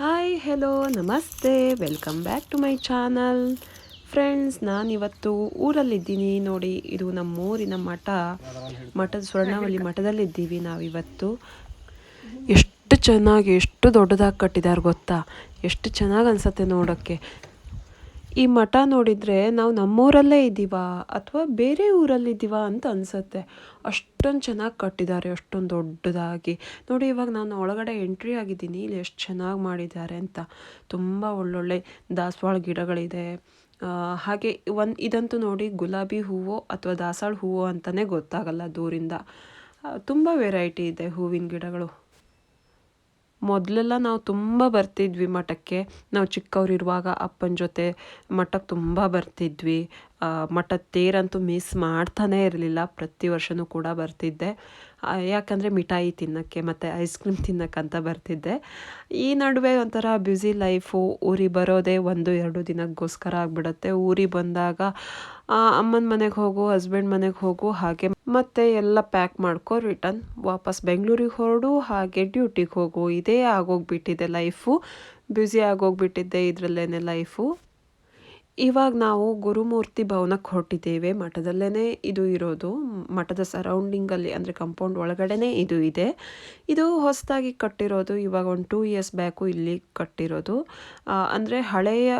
Hi hello namaste welcome back to my channel friends ನಾನಿವತ್ತು ಊರಲ್ಲಿದ್ದೀನಿ. ನೋಡಿ, ಇದು ನಮ್ಮೂರಿನ ಮಠ. ಮಠದ ಸ್ವರ್ಣವಲ್ಲಿ ಮಠದಲ್ಲಿದ್ದೀವಿ ನಾವಿವತ್ತು. ಎಷ್ಟು ಚೆನ್ನಾಗಿ, ಎಷ್ಟು ದೊಡ್ಡದಾಗಿ ಕಟ್ಟಿದ್ದಾರೆ ಗೊತ್ತಾ? ಎಷ್ಟು ಚೆನ್ನಾಗಿ ಅನ್ಸತ್ತೆ ನೋಡೋಕ್ಕೆ. ಈ ಮಠ ನೋಡಿದರೆ ನಾವು ನಮ್ಮೂರಲ್ಲೇ ಇದ್ದೀವ ಅಥವಾ ಬೇರೆ ಊರಲ್ಲಿದ್ದೀವಾ ಅಂತ ಅನಿಸುತ್ತೆ. ಅಷ್ಟೊಂದು ಚೆನ್ನಾಗಿ ಕಟ್ಟಿದ್ದಾರೆ, ಅಷ್ಟೊಂದು ದೊಡ್ಡದಾಗಿ. ನೋಡಿ, ಇವಾಗ ನಾನು ಒಳಗಡೆ ಎಂಟ್ರಿ ಆಗಿದ್ದೀನಿ, ಇಲ್ಲಿ ಎಷ್ಟು ಚೆನ್ನಾಗಿ ಮಾಡಿದ್ದಾರೆ ಅಂತ. ತುಂಬ ಒಳ್ಳೊಳ್ಳೆ ದಾಸವಾಳ ಗಿಡಗಳಿದೆ. ಹಾಗೆ ಒಂದು, ಇದಂತೂ ನೋಡಿ ಗುಲಾಬಿ ಹೂವು ಅಥವಾ ದಾಸವಾಳ ಹೂವು ಅಂತಲೇ ಗೊತ್ತಾಗಲ್ಲ ದೂರಿಂದ. ತುಂಬ ವೆರೈಟಿ ಇದೆ ಹೂವಿನ ಗಿಡಗಳು. ಮೊದಲೆಲ್ಲ ನಾವು ತುಂಬ ಬರ್ತಿದ್ವಿ ಮಠಕ್ಕೆ. ನಾವು ಚಿಕ್ಕವರಿರುವಾಗ ಅಪ್ಪನ ಜೊತೆ ಮಠಕ್ಕೆ ತುಂಬ ಬರ್ತಿದ್ವಿ. ಮಠ ಮಠದ ತೇರಂತೂ ಮಿಸ್ ಮಾಡ್ತಾನೇ ಇರಲಿಲ್ಲ. ಪ್ರತಿ ವರ್ಷನೂ ಕೂಡ ಬರ್ತಿದ್ದೆ. ಯಾಕಂದರೆ ಮಿಠಾಯಿ ತಿನ್ನೋಕ್ಕೆ ಮತ್ತು ಐಸ್ ಕ್ರೀಮ್ ತಿನ್ನೋಕ್ಕಂತ ಬರ್ತಿದ್ದೆ. ಈ ನಡುವೆ ಒಂಥರ ಬ್ಯುಸಿ ಲೈಫು ಊರಿಗೆ ಬರೋದೇ ಒಂದು, ಎರಡು ದಿನಕ್ಕೋಸ್ಕರ ಆಗಿಬಿಡತ್ತೆ. ಊರಿಗೆ ಬಂದಾಗ ಅಮ್ಮನ ಮನೆಗೆ ಹೋಗು ಹಸ್ಬೆಂಡ್ ಮನೆಗೆ ಹೋಗು, ಹಾಗೆ ಮತ್ತೆ ಎಲ್ಲ ಪ್ಯಾಕ್ ಮಾಡ್ಕೊ ರಿಟರ್ನ್ ವಾಪಸ್ ಬೆಂಗಳೂರಿಗೆ ಹೊರಡು, ಹಾಗೆ ಡ್ಯೂಟಿಗೆ ಹೋಗು. ಇದೇ ಆಗೋಗ್ಬಿಟ್ಟಿದೆ ಲೈಫು ಬ್ಯುಸಿ ಆಗೋಗ್ಬಿಟ್ಟಿದ್ದೆ ಇದರಲ್ಲೇನೆ ಲೈಫು ಇವಾಗ ನಾವು ಗುರುಮೂರ್ತಿ ಭವನಕ್ಕೆ ಹೊರಟಿದ್ದೇವೆ. ಮಠದಲ್ಲೇ ಇದು ಇರೋದು. ಮಠದ ಸರೌಂಡಿಂಗಲ್ಲಿ ಅಂದರೆ ಕಂಪೌಂಡ್ ಒಳಗಡೆನೇ ಇದು ಇದೆ. ಇದು ಹೊಸದಾಗಿ ಕಟ್ಟಿರೋದು. ಇವಾಗ ಒಂದು ಟೂ ಇಯರ್ಸ್ ಬ್ಯಾಕು ಇಲ್ಲಿ ಕಟ್ಟಿರೋದು. ಅಂದರೆ ಹಳೆಯ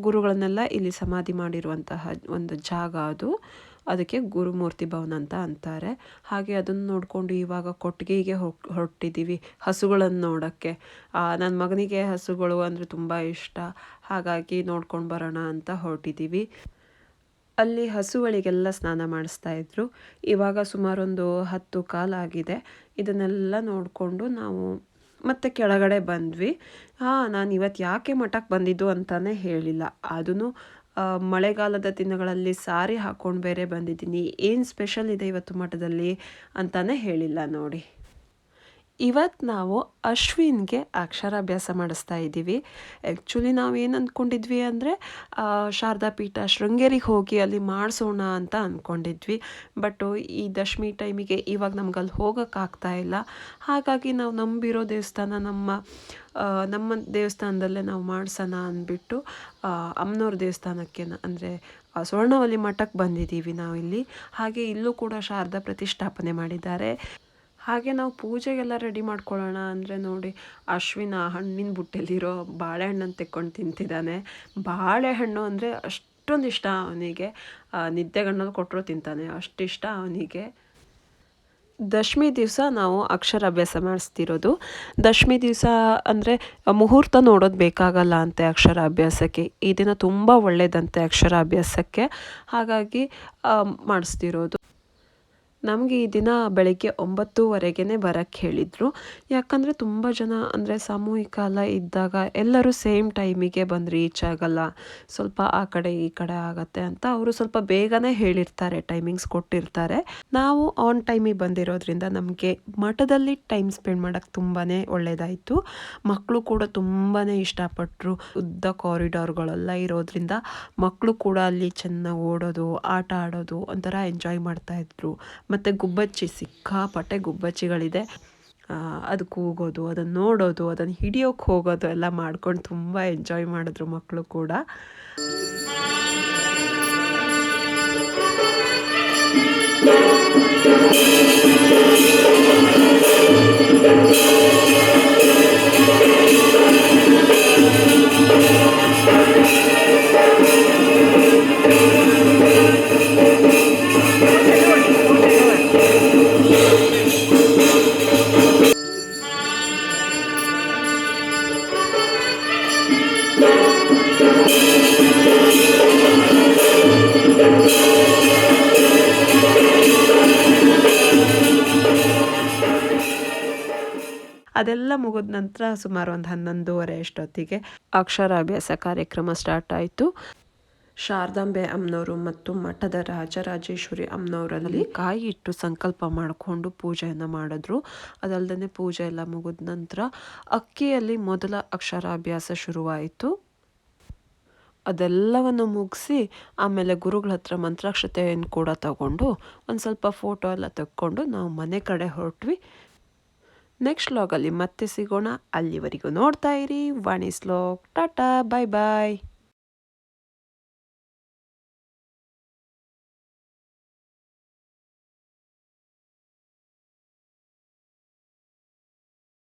ಗುರುಗಳನ್ನೆಲ್ಲ ಇಲ್ಲಿ ಸಮಾಧಿ ಮಾಡಿರುವಂತಹ ಒಂದು ಜಾಗ ಅದು. ಅದಕ್ಕೆ ಗುರುಮೂರ್ತಿ ಭವನ ಅಂತ ಅಂತಾರೆ. ಹಾಗೆ ಅದನ್ನು ನೋಡಿಕೊಂಡು ಇವಾಗ ಕೊಟ್ಟಿಗೆಗೆ ಹೊರಟಿದ್ದೀವಿ ಹಸುಗಳನ್ನು ನೋಡೋಕ್ಕೆ. ನನ್ನ ಮಗನಿಗೆ ಹಸುಗಳು ಅಂದರೆ ತುಂಬ ಇಷ್ಟ. ಹಾಗಾಗಿ ನೋಡ್ಕೊಂಡು ಬರೋಣ ಅಂತ ಹೊರಟಿದ್ದೀವಿ. ಅಲ್ಲಿ ಹಸುಗಳಿಗೆಲ್ಲ ಸ್ನಾನ ಮಾಡಿಸ್ತಾ ಇದ್ರು. ಇವಾಗ ಸುಮಾರೊಂದು ಹತ್ತು ಕಾಲಾಗಿದೆ ಇದನ್ನೆಲ್ಲ ನೋಡಿಕೊಂಡು ನಾವು ಮತ್ತೆ ಕೆಳಗಡೆ ಬಂದ್ವಿ. ಹಾಂ ನಾನು ಇವತ್ತು ಯಾಕೆ ಮಠಕ್ಕೆ ಬಂದಿದ್ದು ಅಂತಲೇ ಹೇಳಿಲ್ಲ. ಅದೂ ಮಳೆಗಾಲದ ದಿನಗಳಲ್ಲಿ ಸಾರಿ ಹಾಕ್ಕೊಂಡು ಬೇರೆ ಬಂದಿದ್ದೀನಿ. ಏನು ಸ್ಪೆಷಲ್ ಇದೆ ಇವತ್ತು ಮಠದಲ್ಲಿ ಅಂತಲೇ ಹೇಳಿಲ್ಲ ನೋಡಿ. ಇವತ್ತು ನಾವು ಅಶ್ವಿನ್ಗೆ ಅಕ್ಷರಾಭ್ಯಾಸ ಮಾಡಿಸ್ತಾ ಇದ್ದೀವಿ. ಆ್ಯಕ್ಚುಲಿ ನಾವು ಏನು ಅಂದ್ಕೊಂಡಿದ್ವಿ ಅಂದರೆ ಶಾರದಾ ಪೀಠ ಶೃಂಗೇರಿಗೆ ಹೋಗಿ ಅಲ್ಲಿ ಮಾಡಿಸೋಣ ಅಂತ ಅಂದ್ಕೊಂಡಿದ್ವಿ ಬಟ್ ಈ ದಶಮಿ ಟೈಮಿಗೆ ಇವಾಗ ನಮ್ಗೆ ಅಲ್ಲಿ ಹೋಗೋಕ್ಕಾಗ್ತಾ ಇಲ್ಲ. ಹಾಗಾಗಿ ನಾವು ನಂಬಿರೋ ದೇವಸ್ಥಾನ ನಮ್ಮ ನಮ್ಮ ದೇವಸ್ಥಾನದಲ್ಲೇ ನಾವು ಮಾಡಿಸೋಣ ಅಂದ್ಬಿಟ್ಟು ಅಮ್ಮನವ್ರ ದೇವಸ್ಥಾನಕ್ಕೆ ಅಂದರೆ ಸ್ವರ್ಣವಲ್ಲಿ ಮಠಕ್ಕೆ ಬಂದಿದ್ದೀವಿ ನಾವಿಲ್ಲಿ. ಹಾಗೆ ಇಲ್ಲೂ ಕೂಡ ಶಾರದಾ ಪ್ರತಿಷ್ಠಾಪನೆ ಮಾಡಿದ್ದಾರೆ. ಹಾಗೆ ನಾವು ಪೂಜೆಗೆಲ್ಲ ರೆಡಿ ಮಾಡ್ಕೊಳ್ಳೋಣ ಅಂದರೆ ನೋಡಿ ಅಶ್ವಿನ ಹಣ್ಣಿನ ಬುಟ್ಟೆಲಿರೋ ಬಾಳೆಹಣ್ಣನ್ನು ತೆಕ್ಕೊಂಡು ತಿಂತಿದ್ದಾನೆ ಬಾಳೆಹಣ್ಣು ಅಂದರೆ ಅಷ್ಟೊಂದು ಇಷ್ಟ ಅವನಿಗೆ. ನಿದ್ದೆಗಣ್ಣಲ್ಲಿ ಕೊಟ್ಟರು ತಿಂತಾನೆ. ಅಷ್ಟು ಇಷ್ಟ ಅವನಿಗೆ. ದಶಮಿ ದಿವಸ ನಾವು ಅಕ್ಷರಾಭ್ಯಾಸ ಮಾಡಿಸ್ತಿರೋದು. ದಶಮಿ ದಿವಸ ಅಂದರೆ ಮುಹೂರ್ತ ನೋಡೋದು ಬೇಕಾಗಲ್ಲ ಅಂತೆ ಅಕ್ಷರಾಭ್ಯಾಸಕ್ಕೆ. ಈ ದಿನ ತುಂಬ ಒಳ್ಳೆಯದಂತೆ ಅಕ್ಷರಾಭ್ಯಾಸಕ್ಕೆ. ಹಾಗಾಗಿ ಮಾಡಿಸ್ತಿರೋದು. ನಮಗೆ ಈ ದಿನ ಬೆಳಗ್ಗೆ ಒಂಬತ್ತುವರೆಗೇ ಬರೋಕ್ಕೆ ಹೇಳಿದರು. ಯಾಕಂದರೆ ತುಂಬ ಜನ ಅಂದರೆ ಸಾಮೂಹಿಕ ಎಲ್ಲ ಇದ್ದಾಗ ಎಲ್ಲರೂ ಸೇಮ್ ಟೈಮಿಗೆ ಬಂದು ರೀಚ್ ಆಗಲ್ಲ. ಸ್ವಲ್ಪ ಆ ಕಡೆ ಈ ಕಡೆ ಆಗತ್ತೆ ಅಂತ ಅವರು ಸ್ವಲ್ಪ ಬೇಗನೆ ಹೇಳಿರ್ತಾರೆ ಟೈಮಿಂಗ್ಸ್ ಕೊಟ್ಟಿರ್ತಾರೆ. ನಾವು ಆನ್ ಟೈಮಿಗೆ ಬಂದಿರೋದ್ರಿಂದ ನಮಗೆ ಮಠದಲ್ಲಿ ಟೈಮ್ ಸ್ಪೆಂಡ್ ಮಾಡೋಕ್ಕೆ ತುಂಬಾ ಒಳ್ಳೆಯದಾಯಿತು ಮಕ್ಕಳು ಕೂಡ ತುಂಬಾ ಇಷ್ಟಪಟ್ಟರು ಉದ್ದ ಕಾರಿಡಾರ್ಗಳೆಲ್ಲ ಇರೋದ್ರಿಂದ ಮಕ್ಕಳು ಕೂಡ ಅಲ್ಲಿ ಚೆನ್ನಾಗಿ ಓಡೋದು, ಆಟ ಆಡೋದು ಒಂಥರ ಎಂಜಾಯ್ ಮಾಡ್ತಾಯಿದ್ರು ಮತ್ತು ಗುಬ್ಬಚ್ಚಿ, ಸಿಕ್ಕಾಪಟ್ಟೆ ಗುಬ್ಬಚ್ಚಿಗಳಿದೆ. ಅದು ಕೂಗೋದು, ಅದನ್ನು ನೋಡೋದು, ಅದನ್ನು ಹಿಡಿಯೋಕೆ ಹೋಗೋದು ಎಲ್ಲ ಮಾಡ್ಕೊಂಡು ತುಂಬ ಎಂಜಾಯ್ ಮಾಡಿದ್ರು ಮಕ್ಕಳು ಕೂಡ. ಅದೆಲ್ಲ ಮುಗಿದ ನಂತರ ಸುಮಾರು ಒಂದು ಹನ್ನೊಂದುವರೆ ಅಷ್ಟೊತ್ತಿಗೆ ಅಕ್ಷರಾಭ್ಯಾಸ ಕಾರ್ಯಕ್ರಮ ಸ್ಟಾರ್ಟ್ ಆಯಿತು. ಶಾರದಾಂಬೆ ಅಮ್ಮನವರು ಮತ್ತು ಮಠದ ರಾಜರಾಜೇಶ್ವರಿ ಅಮ್ಮನವರಲ್ಲಿ ಕಾಯಿ ಇಟ್ಟು ಸಂಕಲ್ಪ ಮಾಡಿಕೊಂಡು ಪೂಜೆಯನ್ನು ಮಾಡಿದ್ರು. ಅದಲ್ಲದೆ ಪೂಜೆ ಎಲ್ಲ ಮುಗಿದ ನಂತರ ಅಕ್ಕಿಯಲ್ಲಿ ಮೊದಲ ಅಕ್ಷರಾಭ್ಯಾಸ ಶುರುವಾಯಿತು. ಅದೆಲ್ಲವನ್ನು ಮುಗಿಸಿ ಆಮೇಲೆ ಗುರುಗಳ ಹತ್ರ ಮಂತ್ರಾಕ್ಷತೆಯನ್ನು ಕೂಡ ತಗೊಂಡು ಒಂದು ಸ್ವಲ್ಪ ಫೋಟೋ ಎಲ್ಲ ತಕ್ಕೊಂಡು ನಾವು ಮನೆ ಕಡೆ ಹೊರಟ್ವಿ. ನೆಕ್ಸ್ಟ್ ಲಾಗಲ್ಲಿ ಮತ್ತೆ ಸಿಗೋಣ. ಅಲ್ಲಿವರೆಗೂ ನೋಡ್ತಾ ಇರಿ. ವಾಣಿಸ್ ಲಾಗ್ ಟಾಟಾ ಬಾಯ್ ಬಾಯ್